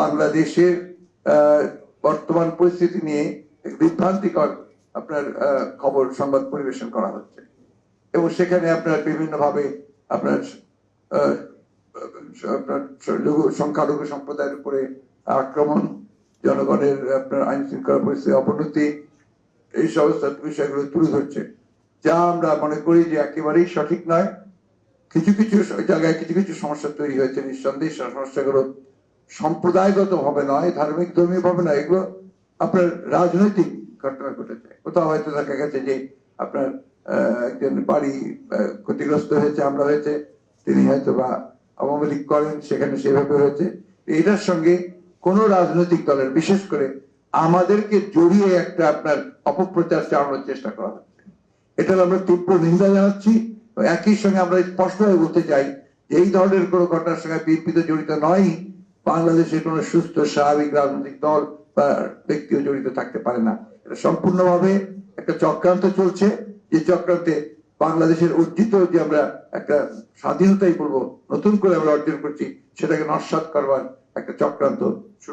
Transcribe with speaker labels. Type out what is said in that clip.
Speaker 1: বাংলাদেশের বর্তমান পরিস্থিতি নিয়ে বিভ্রান্তিকর আপনার খবর সংবাদ পরিবেশন করা হচ্ছে। এবং সেখানে আপনার বিভিন্ন ভাবে আপনার আপনার লঘু, সংখ্যালঘু সম্প্রদায়ের উপরে আক্রমণ, জনগণের আপনার আইন শৃঙ্খলা পরিস্থিতির অবনতি, এই সমস্ত বিষয়গুলো তুলে ধরছে। যা আমরা মনে করি যে একেবারেই সঠিক নয়। কিছু কিছু জায়গায় কিছু কিছু সমস্যা তৈরি হয়েছে, নিঃসন্দেহে সমস্যাগুলো সম্প্রদায়গত ভাবে নয়, ধার্মিক ধর্মীয় ভাবে নয়, এগুলো আপনার রাজনৈতিক ঘটনা ঘটেছে। কোথাও হয়তো দেখা গেছে যে আপনার একজন বাড়ি ক্ষতিগ্রস্ত হয়েছে, আমরা হয়েছে, তিনি হয়তো বা আওয়ামী লীগ করেন, সেখানে সেভাবে হয়েছে। এটার সঙ্গে কোন রাজনৈতিক দলের, বিশেষ করে আমাদেরকে জড়িয়ে একটা আপনার অপপ্রচার চালানোর চেষ্টা করা হচ্ছে। এটার আমরা তীব্র নিন্দা জানাচ্ছি। একই সঙ্গে আমরা স্পষ্টভাবে বলতে চাই এই ধরনের কোনো ঘটনার সঙ্গে বিএনপি তো জড়িত নয় বাংলাদেশের কোনো সুস্থ, স্বাভাবিক রাজনৈতিক দল বা ব্যক্তিও জড়িত থাকতে পারে না। এটা সম্পূর্ণভাবে একটা চক্রান্ত চলছে। যে চক্রান্তে বাংলাদেশের অর্জিত যে আমরা একটা স্বাধীনতাই বলব, নতুন করে আমরা অর্জন করছি, সেটাকে নস্বাত করবার একটা চক্রান্ত